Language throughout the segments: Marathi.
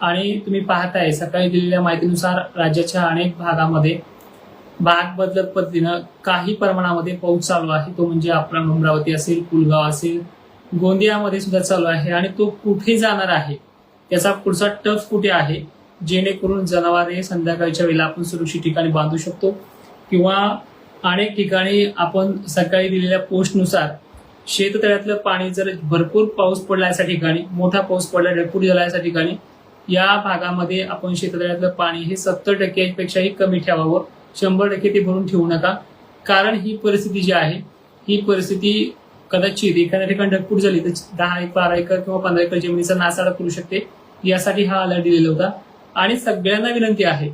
आणि तुम्ही पाहताय सकाळी दिलेल्या माहितीनुसार राज्याच्या अनेक भागामध्ये भाग बदलत पद्धतीनं काही प्रमाणामध्ये पाऊस चालू आहे. तो म्हणजे आपला अमरावती असेल पुलगाव असेल गोंदियामध्ये सुद्धा चालू आहे आणि तो कुठे जाणार आहे? त्याचा पुढचा टफ कुठे आहे? जेणेकरून जनावरे संध्याकाळच्या वेळेला आपण सुरक्षित ठिकाणी बांधू शकतो किंवा अनेक ठिकाणी आपण सकाळी दिलेल्या पोस्टनुसार शेततळ्यातलं पाणी जर भरपूर पाऊस पडला अशा ठिकाणी मोठा पाऊस पडला ढगफुटी झाला अशा ठिकाणी या भागामध्ये आपण शेततळ्यातलं पाणी हे सत्तर टक्क्यापेक्षाही कमी ठेवावं. शंभर टक्के ते भरून ठेवू नका. कारण ही परिस्थिती जी आहे ही परिस्थिती कदाचित एखाद्या ठिकाणी ढगफूट झाली तर दहा एक बारा एकर किंवा पंधरा एकर जमिनीचा नासाडा करू शकते. यासाठी हा अलर्ट दिलेला होता. आणि सगळ्यांना विनंती आहे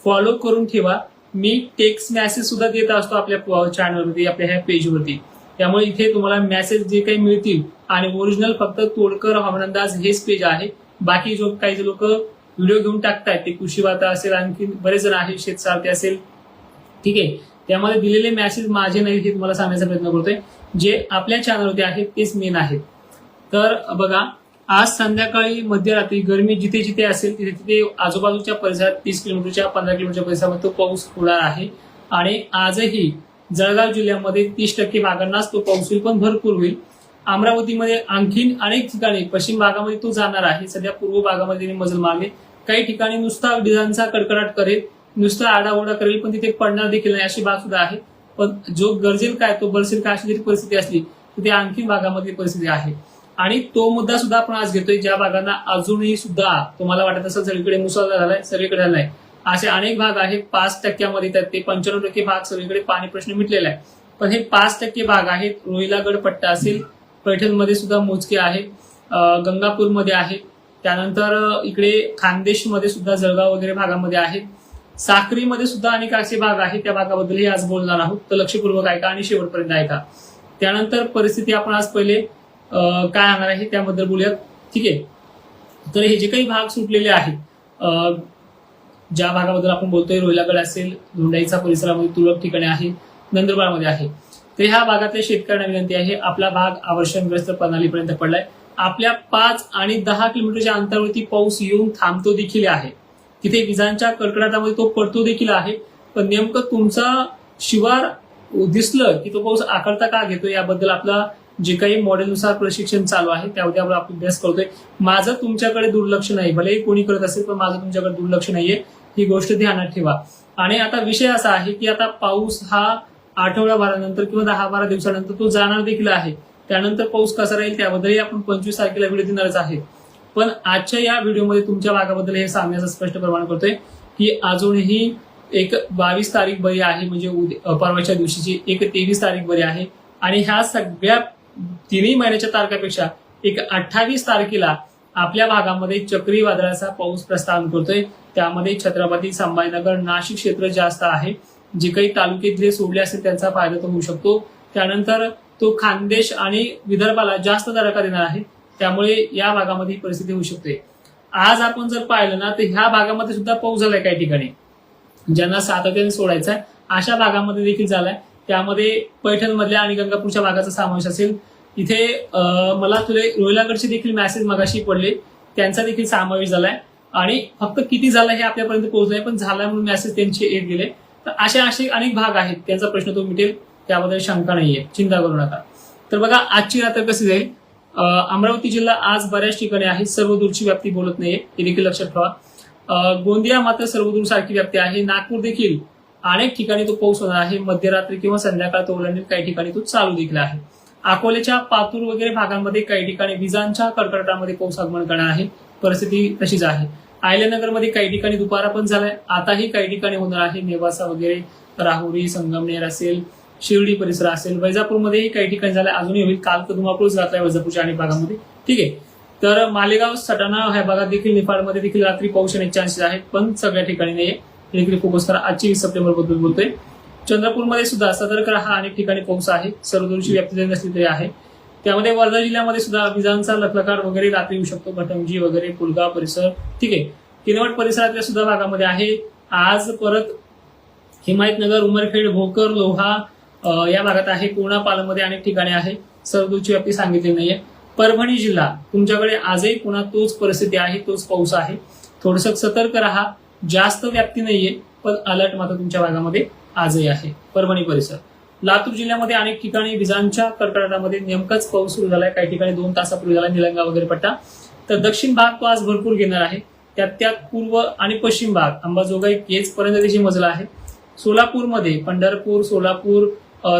फॉलो करून ठेवा. मी टेक्स्ट मॅसेज सुद्धा देत असतो आपल्या चॅनलवरती आपल्या ह्या पेजवरती त्यामुळे इथे तुम्हाला मेसेज जे काही मिळतील आणि ओरिजिनल फक्त तोडकर हवामान हेच पेज आहे. बाकी जो काही लोक व्हिडिओ घेऊन टाकतायत ते कृषी वार्ता असेल आणखी बरेच जण आहेत शेतसारखे असेल ठीक आहे. त्यामध्ये दिलेले मॅसेज माझे नाही हे तुम्हाला सांगण्याचा प्रयत्न करतोय. जे आपल्या चॅनलवरती आहेत तेच मेन आहेत. तर बघा आज संध्याकाळी मध्यरात्री गरमी जिथे जिथे असेल तिथे तिथे आजूबाजूच्या परिसरात तीस किलोमीटरच्या पंधरा किलोमीटरच्या परिसरामध्ये तो पाऊस होणार आहे. आणि आजही जळगाव जिल्ह्यामध्ये तीस टक्के भागांनाच तो पाऊस होईल पण भरपूर होईल. अमरावतीमध्ये आणखीन अनेक ठिकाणी पश्चिम भागामध्ये तो जाणार आहे. सध्या पूर्व भागामध्ये मजल मारले काही ठिकाणी नुसता विजांचा कडकडाट करेल नुसता आडाओरडा करेल पण तिथे पडणार देखील नाही अशी बाब सुद्धा आहे. पण जो गरजेल काय तो बरसेल काय अशी जरी परिस्थिती असली तर ते आणखी भागामध्ये परिस्थिती आहे. आणि तो मुद्दा सुद्धा आपण आज घेतोय ज्या भागांना अजूनही सुद्धा तुम्हाला वाटत असेल सगळीकडे मुसळधार झालाय सगळीकडे झालाय. असे अनेक भाग आहेत पाच टक्क्यामध्ये त्यात ते पंच्याण्णव टक्के भाग सगळीकडे पाणी प्रश्न मिटलेला आहे. पण हे पाच टक्के भाग आहेत रोहिलागड पट्टा असेल पैठणमध्ये सुद्धा मोजके आहे. गंगापूरमध्ये आहे. त्यानंतर इकडे खानदेशमध्ये सुद्धा जळगाव वगैरे भागामध्ये आहे. साक्रीमध्ये सुद्धा अनेक असे भाग आहेत. त्या भागाबद्दलही आज बोलणार आहोत. तर लक्षपूर्वक ऐका आणि शेवटपर्यंत ऐका. त्यानंतर परिस्थिती आपण आज पहिले काय आणणार आहे त्याबद्दल बोलूयात. ठीक आहे? तर हे जे काही भाग सुटलेले आहेत अं, ज्या भागाबद्दल आपण बोलतोय रोहिलागड असेल धुंडाईचा परिसरामध्ये तुरळक ठिकाणी आहे नंदुरबारमध्ये आहे. तर ह्या भागातल्या शेतकऱ्यांना विनंती आहे आपला भाग आवर्षणग्रस्त प्रणालीपर्यंत पडलाय. आपल्या पाच आणि दहा किलोमीटरच्या अंतरावरती पाऊस येऊन थांबतो देखील आहे. तिथे विजांच्या कडकडाटामध्ये तो पडतो देखील आहे. पण नेमकं तुमचा शिवार दिसलं की तो पाऊस आकारता का घेतो याबद्दल आपला जे काही मॉडेलनुसार प्रशिक्षण चालू आहे त्यामध्ये आपण आपण अभ्यास करतोय. माझं तुमच्याकडे दुर्लक्ष नाही. भलेही कोणी करत असेल पण माझं तुमच्याकडे दुर्लक्ष नाहीये. ही गोष्ट ध्यानात ठेवा. आणि आता विषय असा आहे की आता पाऊस हा आठवड्याभरानंतर किंवा दहा बारा दिवसानंतर तो जाणार देखील आहे. त्यानंतर पाऊस कसा राहील त्याबद्दलही आपण पंचवीस तारखेला व्हिडिओ देणारच आहे. पण आजच्या या व्हिडिओमध्ये तुमच्या भागाबद्दल हे सांगण्याचं स्पष्ट प्रमाण करतोय की अजूनही एक बावीस तारीख बरी आहे म्हणजे उद्या- परवाच्या दिवशीची एक तेवीस तारीख बरी आहे. आणि ह्या सगळ्या तिन्ही महिन्याच्या तारखेपेक्षा एक अठ्ठावीस तारखेला आपल्या भागामध्ये चक्रीवादळाचा पाऊस प्रस्थान करतोय. त्यामध्ये छत्रपती संभाजीनगर नाशिक क्षेत्र जास्त आहे. जे काही तालुक्यातले सोडले असतील त्यांचा फायदा तो होऊ शकतो. त्यानंतर तो खानदेश आणि विदर्भाला जास्त दराका देणार आहे. त्यामुळे या भागामध्ये ही परिस्थिती होऊ शकते. आज आपण जर पाहिलं ना तर ह्या भागामध्ये सुद्धा पाऊस झालाय काही ठिकाणी. ज्यांना सातत्याने सोडायचा आहे अशा भागामध्ये देखील झालाय. त्यामध्ये पैठणमधल्या आणि गंगापूरच्या भागाचा समावेश असेल. इथे मला तुले रोहिलागडचे देखील मॅसेज मगाशी पडले. त्यांचा देखील समावेश झालाय. आणि फक्त किती झाला हे आपल्यापर्यंत पोहोचलंय पण झालाय म्हणून मेसेज त्यांचे येत गेले. तर असे असे अनेक भाग आहेत. त्यांचा प्रश्न तो मिटेल त्याबद्दल शंका नाहीये. चिंता करू नका. तर बघा आजची रात्र कशी जाईल? अमरावती जिल्हा आज बऱ्याच ठिकाणी आहे. सर्व दूरची व्याप्ती बोलत नाहीये. हे देखील लक्षात ठेवा. गोंदिया मात्र सर्वदूर सारखी व्याप्ती आहे. नागपूर देखील अनेक ठिकाणी तो पाऊस होणार आहे. मध्यरात्री किंवा संध्याकाळ तो ओलांडील काही ठिकाणी तो चालू देखील आहे. अकोल्याच्या पातूर वगैरे भागांमध्ये काही ठिकाणी विजांच्या कडकडाटामध्ये पाऊस आगमन करणार आहे. परिस्थिती तशीच आहे. आयल्यानगरमध्ये काही ठिकाणी दुपारा पण झालाय. आताही काही ठिकाणी होणार आहे. नेवासा वगैरे राहुरी संगमनेर असेल शिर्डी परिसर असेल वैजापूरमध्येही काही ठिकाणी झालाय. अजूनही होईल. काल तर धुमाकूळच घातलाय वैजापूरच्या अनेक भागामध्ये. ठीक आहे. तर मालेगाव सटाणा ह्या भागात देखील निफाडमध्ये देखील रात्री पाऊस येण्याचे चान्सेस आहेत. पण सगळ्या ठिकाणी नाही हे देखील फोकस करा आजची वीस सप्टेंबरबद्दल बोलतोय. चंद्रपूरमध्ये सुद्धा सतर्क हा अनेक ठिकाणी पाऊस आहे. सर्वदूरची व्याप्ती जरी नसली तरी आहे. त्यामध्ये वर्धा जिल्ह्यामध्ये सुद्धा विजांचा लखलकार वगैरे रात्री येऊ शकतो. घटंजी वगैरे पुलगाव परिसर ठीक आहे. किनवट परिसरातल्या सुद्धा भागामध्ये आहे. आज परत हिमायतनगर उमरखेड भोकर लोहा या भागात आहे. पूर्णा पालमध्ये अनेक ठिकाणी आहे. सर्वदूरची व्याप्ती सांगितली नाहीये. परभणी जिल्हा तुमच्याकडे आजही पुन्हा तोच परिस्थिती आहे तोच पाऊस आहे. थोडस सतर्क राहा. जास्त व्याप्ती नाहीये पण अलर्ट मात्र तुमच्या भागामध्ये आजही आहे. परभणी परिसर. लातूर जिल्ह्यामध्ये अनेक ठिकाणी विजांच्या कडकडाटामध्ये नेमकाच पाऊस सुरू झालाय. काही ठिकाणी दोन तासापूर्वी झाला निलंगा वगैरे पट्टा. तर दक्षिण भाग तो आज भरपूर घेणार आहे. त्यात त्यात पूर्व आणि पश्चिम भाग अंबाजोगाई केज पर्यंत त्याची मजला आहे. सोलापूरमध्ये पंढरपूर सोलापूर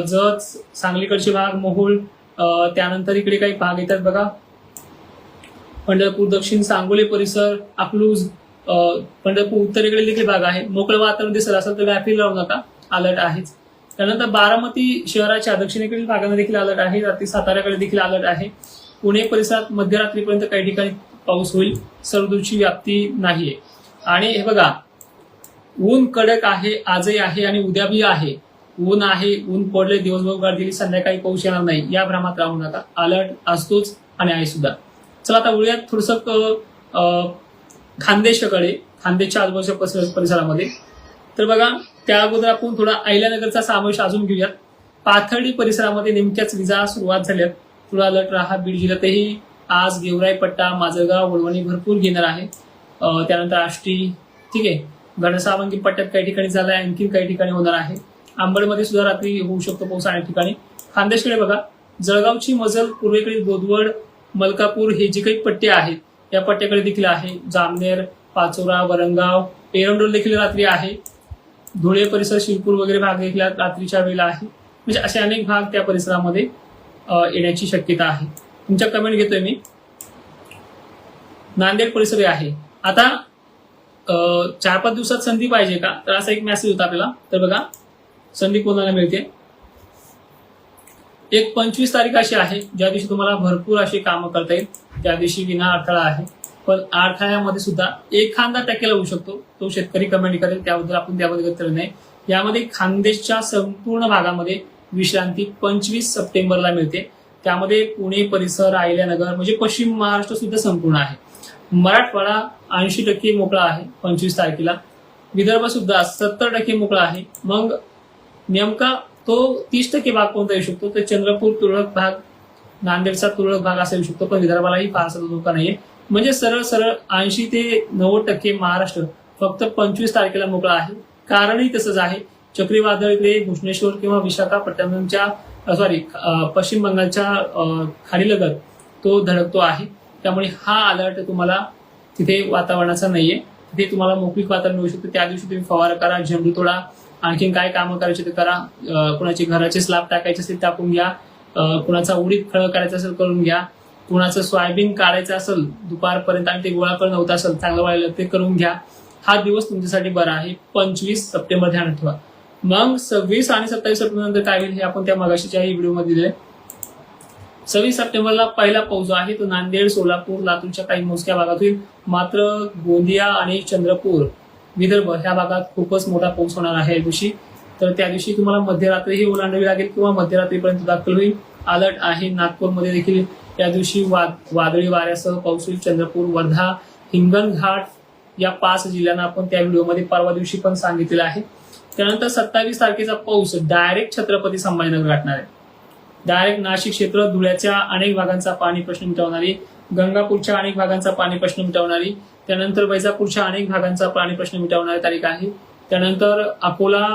जत सांगलीकडचे भाग मोहोळ त्यानंतर इकडे काही भाग येतात बघा. पंढरपूर दक्षिण सांगोली परिसर अकलूज पंढरपूर उत्तरेकडे देखील भाग आहे. मोकळं वातावरण दिसत असेल तर गाफील राहू नका. अलर्ट आहेच. त्यानंतर बारामती शहराच्या दक्षिणेकडील भागांना देखील अलर्ट आहे. रात्री साताऱ्याकडे देखील अलर्ट आहे. पुणे परिसरात मध्यरात्रीपर्यंत काही ठिकाणी पाऊस होईल. सर्वदूरची व्याप्ती नाहीये. आणि हे बघा ऊन कडक आहे आजही आहे आणि उद्या बी आहे. ऊन आहे ऊन पडले दिवसभर गाठ दिली संध्याकाळी पाऊस येणार नाही. या भ्रमात राहू नका. अलर्ट असतोच आणि आहे सुद्धा. चला आता वळूयात थोडस खानदेशाकडे खानदेशच्या आजूबाजूच्या परिसरामध्ये. तर बघा त्या अगोदर आपण थोडा आयल्यानगरचा समावेश अजून घेऊयात. पाथर्डी परिसरामध्ये नेमक्याच विजा सुरुवात झाल्यात तुळा अलर्ट राहा बीड जिल्ह्यातही आज गेवराई पट्टा माजलगाव वळवणी भरपूर घेणार आहे. त्यानंतर आष्टी ठीक आहे. घनसावंगी पट्ट्यात काही ठिकाणी झालाय आणखी काही ठिकाणी होणार आहे. आंबडमध्ये सुद्धा रात्री होऊ शकतो पाऊस अनेक ठिकाणी. खानदेशकडे बघा जळगावची मजल पूर्वेकडील बोदवड मलकापूर हे जे काही पट्टे आहेत या पट्ट्याकडे देखील आहे. जामनेर पाचोरा वरंगाव एरंडोल देखील रात्री आहे. धुळे परिसर शिरपूर वगैरे भाग देखील रात्रीच्या वेळेला आहे. म्हणजे असे अनेक भाग त्या परिसरामध्ये येण्याची शक्यता आहे. तुमच्या कमेंट घेतोय मी. नांदेड परिसर आहे. आता चार पाच दिवसात संधी पाहिजे का? तर असा एक मेसेज होता आपल्याला. तर बघा संधी कोणाला मिळते? एक पंचवीस तारीख अशी आहे ज्या दिवशी तुम्हाला भरपूर अशी कामं करता येईल. त्या दिवशी विना अडथळा आहे. पण अडथळ्यामध्ये सुद्धा एखादा टक्केला होऊ शकतो. तो शेतकरी कमेंट करेल त्याबद्दल आपण त्याबद्दल उत्तर नाही. यामध्ये खानदेशच्या संपूर्ण भागामध्ये विश्रांती पंचवीस सप्टेंबरला मिळते. त्यामध्ये पुणे परिसर आयल्यानगर म्हणजे पश्चिम महाराष्ट्र सुद्धा संपूर्ण आहे. मराठवाडा ऐंशी टक्के मोकळा आहे पंचवीस तारखेला. विदर्भ सुद्धा सत्तर टक्के मोकळा आहे. मग नेमका तो तीस टक्के भाग कोणता येऊ शकतो? तर चंद्रपूर तुरळक भाग नांदेडचा तुरळक भाग असा येऊ शकतो पण विदर्भालाही फारसा धोका नाहीये. म्हणजे सरळ सरळ ऐंशी ते नव्वद टक्के महाराष्ट्र फक्त पंचवीस तारखेला मोकळा आहे. कारणही तसंच आहे. चक्रीवादळ इकडे भुवनेश्वर किंवा विशाखापट्टणमच्या सॉरी पश्चिम बंगालच्या खाडीलगत तो धडकतो आहे. त्यामुळे हा अलर्ट तुम्हाला तिथे वातावरणाचा नाहीये. तिथे तुम्हाला मोकळीक वातावरण मिळू शकतं. त्या दिवशी तुम्ही फवारा करा झेंडू तोडा आणखीन काय कामं करायचे ते करा. कुणाचे घराचे स्लॅब टाकायचे असेल टाकून घ्या. कुणाचा उडीद खळ करायचा असेल करून घ्या. कुणाचं सोयाबीन काढायचं असेल दुपारपर्यंत आणि ते गोळा करणं होत असेल चांगलं व्हायला ते करून घ्या. हा दिवस तुमच्यासाठी बरा आहे. पंचवीस सप्टेंबर ध्यान ठेवा. मग सव्वीस आणि सत्तावीस सप्टेंबर नंतर काय होईल हे आपण त्या मगाशीच्या व्हिडिओमध्ये दिले सव्वीस सप्टेंबरला पहिला पाऊस जो आहे तो नांदेड सोलापूर लातूरच्या काही मोजक्या भागात होईल. मात्र गोंदिया आणि चंद्रपूर विदर्भ ह्या भागात खूपच मोठा पाऊस होणार आहे या दिवशी. तर त्या दिवशी तुम्हाला मध्यरात्रीही ओलांडावी लागेल किंवा मध्यरात्रीपर्यंत दाखल होईल. अलर्ट आहे नागपूरमध्ये देखील त्या दिवशी वाद वादळी वाऱ्यासह पाऊस होईल चंद्रपूर वर्धा हिंगणघाट या पाच जिल्ह्यांना आपण त्या व्हिडिओमध्ये परवा दिवशी पण सांगितलेलं आहे. त्यानंतर सत्तावीस तारखेचा पाऊस डायरेक्ट छत्रपती संभाजीनगर गाठणार आहे. डायरेक्ट नाशिक क्षेत्र धुळ्याच्या अनेक भागांचा पाणी प्रश्न मिटवणारी गंगापूरच्या अनेक भागांचा पाणी प्रश्न मिटवणारी त्यानंतर वैजापूरच्या अनेक भागांचा पाणी प्रश्न मिटवणारी तारीख आहे. त्यानंतर अकोला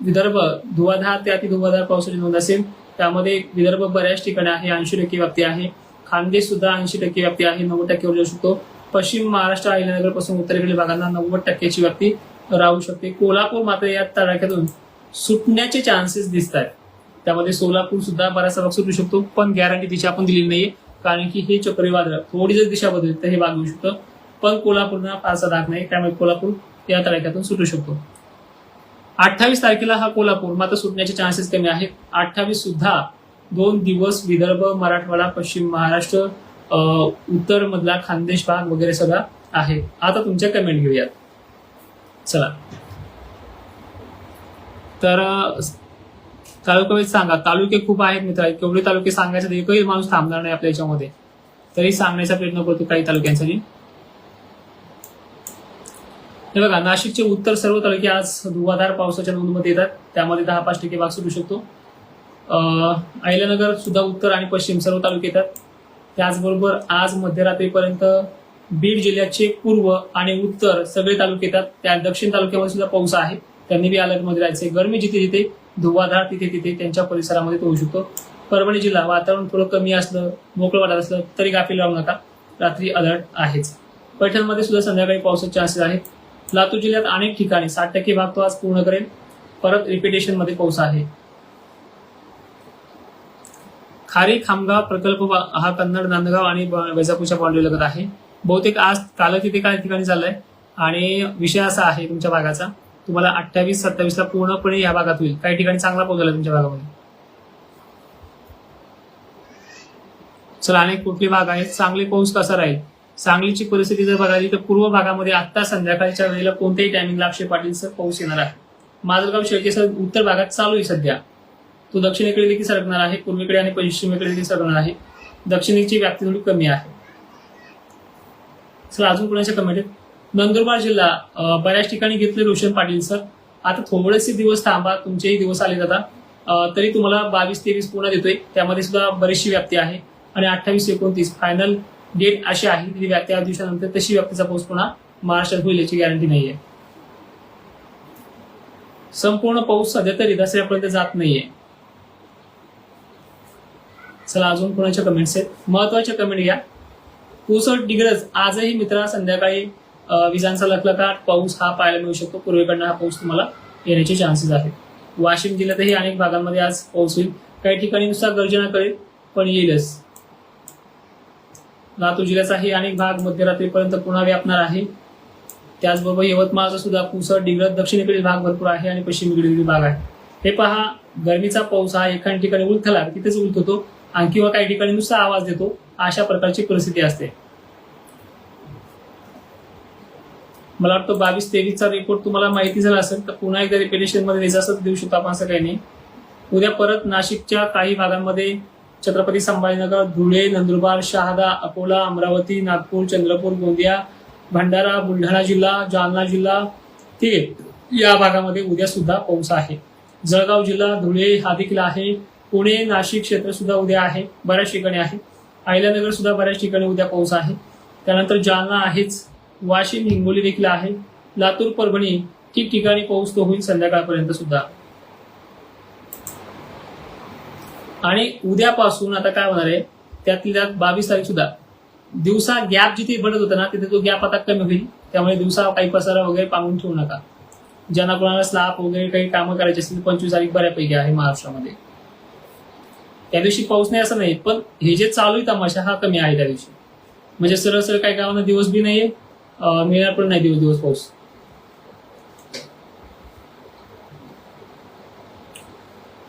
विदर्भ धुवाधार ते अति धुवाधार पावसाची नोंद असेल. त्यामध्ये विदर्भ बऱ्याच ठिकाणी आहे. ऐंशी टक्के व्याप्ती आहे. खानदेश सुद्धा ऐंशी टक्के व्याप्ती आहे नव्वद टक्केवर जाऊ शकतो. पश्चिम महाराष्ट्र अहिल्यानगरपासून उत्तरेकडील भागांना नव्वद टक्क्याची व्याप्ती राहू शकते. कोल्हापूर मात्र या तडाख्यातून सुटण्याचे चान्सेस दिसत आहेत त्यामध्ये सोलापूर सुद्धा बराचसा भाग सुटू शकतो पण गॅरंटी दिशा आपण दिलेली नाहीये कारण की हे चक्रीवादळ थोडी जर दिशा बदलली तर हे भाग येऊ शकतं पण कोल्हापूरला फारसा दाग नाही त्यामुळे कोल्हापूर या तडाख्यातून सुटू शकतो. अठ्ठावीस तारखेला हा कोल्हापूर मात्र सुटण्याचे चान्सेस कमी आहेत. अठ्ठावीस सुद्धा दोन दिवस विदर्भ मराठवाडा पश्चिम महाराष्ट्र उत्तर मधला खानदेश भाग वगैरे सगळा आहे. आता तुमच्या कमेंट घेऊयात. चला. तर तालुका सांगा. तालुके खूप आहेत मित्र. केवढे तालुके सांगायचे एकही माणूस थांबणार नाही आपल्या याच्यामध्ये. तरी सांगण्याचा प्रयत्न करतो काही तालुक्यांसाठी. हे बघा नाशिकचे उत्तर सर्व तालुके आज धुवाधार पावसाच्या नोंदमध्ये येतात. त्यामध्ये दहा पाच टक्के भाग सुटू शकतो. अहिल्यानगर सुद्धा उत्तर आणि पश्चिम सर्व तालुके येतात. त्याचबरोबर आज मध्यरात्रीपर्यंत बीड जिल्ह्याचे पूर्व आणि उत्तर सगळे तालुके येतात. त्या दक्षिण तालुक्यामध्ये सुद्धा पाऊस आहे. त्यांनी बी अलर्टमध्ये राहायचे गरमी जिथे जिथे धुवाधार तिथे तिथे त्यांच्या परिसरामध्ये तो होऊ शकतो. परभणी जिल्हा वातावरण थोडं कमी असलं मोकळं वाटत असलं तरी गाफील लावू नका. रात्री अलर्ट आहेच. पैठणमध्ये सुद्धा संध्याकाळी पावसाचे चान्सेस आहेत. लातूर जिल्ह्यात अनेक ठिकाणी साठ टक्के भाग तो आज पूर्ण करेल. परत रिपिटेशनमध्ये पाऊस आहे. खारी खामगाव प्रकल्प हा कन्नड नांदगाव आणि वैजापूरच्या बाउंड्री लगत आहे. बहुतेक आज काल तिथे काही ठिकाणी झालंय आणि विषय असा आहे तुमच्या भागाचा. तुम्हाला अठ्ठावीस सत्तावीस ला पूर्णपणे या भागात होईल. काही ठिकाणी चांगला पाऊस झाला तुमच्या भागामध्ये. चला अनेक कुठले भाग आहेत? सांगली पाऊस कसा राहील? सांगलीची परिस्थिती जर बघायची तर पूर्व भागामध्ये आता संध्याकाळच्या वेळेला कोणत्याही टायमिंगला अक्षय पाटीलचं पाऊस येणार आहे. माजलगाव शेळकेसह उत्तर भागात चालू आहे सध्या. तो दक्षिणेकडे देखील सरकणार आहे पूर्वेकडे आणि पश्चिमेकडे देखील सरकणार आहे. दक्षिणेची व्याप्ती थोडी कमी आहे. सर अजून कोणाच्या कमेंट नंदुरबार जिल्हा बऱ्याच ठिकाणी घेतले रोशन पाटील सर. आता थोडेसे दिवस थांबा तुमचेही दिवस आले जाता तरी तुम्हाला बावीस तेवीस पूर्ण देतोय. त्यामध्ये सुद्धा बरीचशी व्याप्ती आहे. आणि अठ्ठावीस एकोणतीस फायनल डेट अशी आहे. की व्याप्ती आठ दिवसानंतर तशी व्याप्तीचा पाऊस पुन्हा महाराष्ट्रात होईल याची गॅरंटी नाहीये. संपूर्ण पाऊस सध्या तरी दसऱ्यापर्यंत जात नाहीये. चला अजून कोणाच्या कमेंट्स आहेत? महत्त्वाच्या कमेंट घ्या. पुसट डिग्रज आजही मित्रा संध्याकाळी विजांचा लखलखाट पाऊस हा पाहायला मिळू शकतो. पूर्वेकडनं हा पाऊस तुम्हाला येण्याचे चान्सेस आहेत. वाशिम जिल्ह्यातही अनेक भागांमध्ये आज पाऊस होईल. काही ठिकाणी नुसता गर्जना करेल पण येईलच. लातूर जिल्ह्याचाही अनेक भाग मध्यरात्रीपर्यंत पुन्हा व्यापणार आहे. त्याचबरोबर यवतमाळचा सुद्धा पुसट डिग्रज दक्षिणेकडील भाग भरपूर आहे आणि पश्चिमेकडील भाग आहे. हे पहा गरमीचा पाऊस हा एखाद्या ठिकाणी उलथला तिथेच उलट होतो किंवा काही ठिकाणी नुसता आवाज देतो अशा प्रकारची परिस्थिती असते. मला वाटतं बावीस तेवीसचा रिपोर्ट तुम्हाला माहिती झाला असेल तर पुन्हा एकदा रिपिटेशनमध्ये द्यायचं देऊ शकतो आपण असं काही नाही. उद्या परत नाशिकच्या काही भागांमध्ये छत्रपती संभाजीनगर धुळे नंदुरबार शहादा अकोला अमरावती नागपूर चंद्रपूर गोंदिया भंडारा बुलढाणा जिल्हा जालना जिल्हा ठीक या भागामध्ये उद्या सुद्धा पाऊस आहे. जळगाव जिल्हा धुळे हा देखील आहे. पुणे नाशिक क्षेत्र सुद्धा उद्या आहे बऱ्याच ठिकाणी आहे. अहिल्यानगर सुद्धा बऱ्याच ठिकाणी उद्या पाऊस आहे. त्यानंतर जालना आहेच वाशिम हिंगोली देखील आहे. लातूर परभणी ठिकठिकाणी पाऊस तो होईल संध्याकाळपर्यंत सुद्धा. आणि उद्यापासून आता काय होणार आहे त्यातली त्यात बावीस तारीख सुद्धा. दिवसा गॅप जिथे पडत होता ना तिथे तो गॅप आता कमी होईल. त्यामुळे दिवसा काही पसारा वगैरे पांगून ठेवू नका. ज्यांना कोणाला स्लाप वगैरे काही कामं करायची असतील पंचवीस तारीख बऱ्यापैकी आहे महाराष्ट्रामध्ये. त्या दिवशी पाऊस नाही असं नाही पण हे जे चालू आहे तमाशा हा कमी आहे त्या दिवशी. म्हणजे सरळ सरळ काही गावांना दिवस बी नाहीये मिळणार पण नाही दिवस दिवस पाऊस.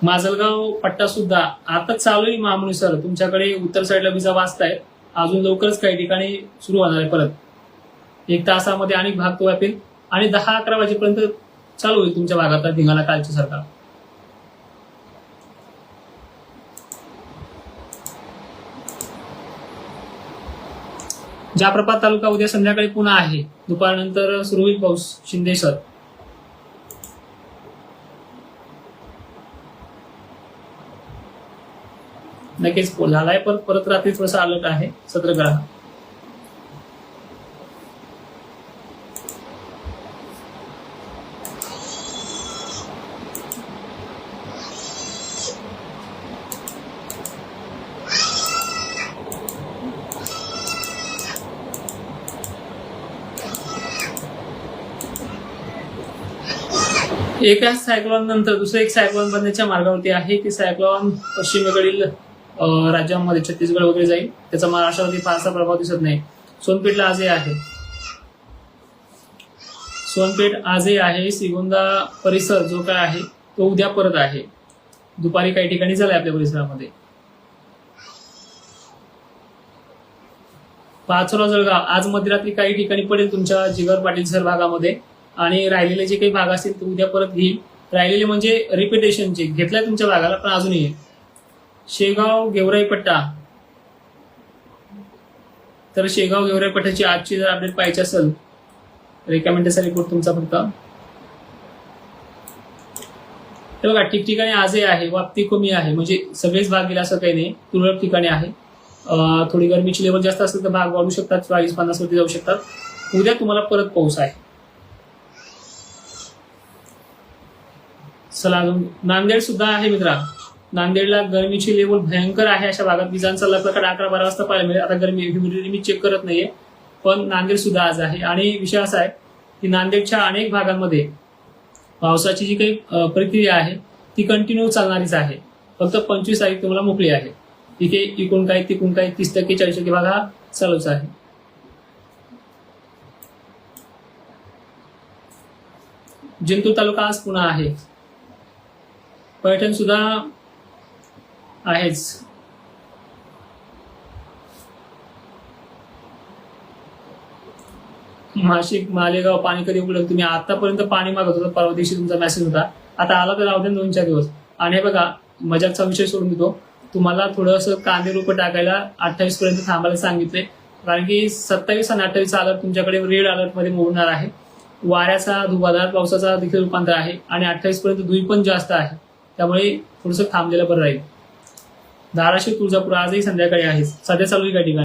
माजलगाव पट्टा सुद्धा आता चालू आहे मामुली तुमच्याकडे उत्तर साईडला विजा वाचताय अजून लवकरच काही ठिकाणी सुरू होणार आहे परत. एक तासामध्ये अनेक भाग तो व्यापेल आणि दहा अकरा वाजेपर्यंत चालू होईल तुमच्या भागात धिंगाणा कालच्या सारखा. जाप्रपात तालुका उद्या संध्याकाळी पुन्हा आहे. दुपारनंतर सुरू होईल पाऊस. शिंदे सर. नक्कीच झालाय पण परत रात्री थोडासा अलर्ट आहे. सतर्क राहा एका सायक्लॉन नंतर दुसरं एक सायक्लॉन बनण्याच्या मार्गावरती आहे की सायक्लॉन पश्चिमेकडील राज्यांमध्ये छत्तीसगड वगैरे जाईल. त्याचा महाराष्ट्रावरती फारसा प्रभाव दिसत नाही. सोनपेठला आजही आहे. सोनपेठ आजही आहे. श्रीगोंदा परिसर जो काय आहे तो उद्या परत आहे. दुपारी काही ठिकाणी झालाय आपल्या परिसरामध्ये. पाचोरा जळगाव. आज मध्यरात्री काही ठिकाणी पडेल तुमच्या जिगर पाटील सर भागामध्ये. आणि राहिलेले जे काही भाग असतील ते उद्या परत घेईल. राहिलेले म्हणजे रिपिटेशनचे घेतलाय तुमच्या भागाला पण अजूनही शेगाव गेवराई पट्टा. तर शेगाव गेवराई पट्ट्याची आजची जर अपडेट पाहिजे असेल रेकमेंडेशन रिपोर्ट तुमचा फक्त. हे बघा ठिकठिकाणी आजही आहे वापती कमी आहे. म्हणजे सगळेच भाग गेला असं काही नाही. तुरळक ठिकाणी आहे. थोडी गरमीची लेवल जास्त असेल तर भाग वाढू शकतात. चाळीस पन्नास वरती जाऊ शकतात. उद्या तुम्हाला परत पाऊस आहे. चला नांदेड सुद्धा आहे मित्रा. नांदेडला गरमीची लेवल भयंकर आहे अशा भागात. विजांचा लकडकड अकरा बारा वाजता पाहायला मिळेल. आता गरमी ह्युमिडिटी मी चेक करत नाहीये. पण नांदेड सुद्धा आज आहे. आणि विषय असा आहे की नांदेडच्या अनेक भागांमध्ये पावसाची जी काही प्रक्रिया आहे ती कंटिन्यू चालणारीच आहे. फक्त पंचवीस तारीख तुम्हाला मोकळी आहे. तिथे इकडून काही तिकून काही तीस टक्के चाळीस टक्के भाग हा चालूच आहे. जिंतूर तालुका आज पुन्हा आहे. पैठण सुद्धा आहेच. नाशिक मालेगाव पाणी कधी उपलब्ध? तुम्ही आतापर्यंत पाणी मागत होता परवा दिवशी तुमचा मेसेज होता. आता आला तर राहू दोन चार दिवस. आणि हे बघा मजाचा विषय सोडून देतो. तुम्हाला थोडंसं कांदे रोपं टाकायला अठ्ठावीस पर्यंत थांबायला सांगितले कारण की सत्तावीस आणि अठ्ठावीस अलर्ट तुमच्याकडे रेड अलर्टमध्ये मोडणार आहे. वाऱ्याचा धुवाधार पावसाचा देखील रूपांतर आहे. आणि अठ्ठावीस पर्यंत धुई पण जास्त आहे. त्यामुळे थोडंसं थांबलेलं बरं राहील. धाराशिव तुळजापूर आजही संध्याकाळी आहे. सध्या चालू आहे काही ठिकाणी?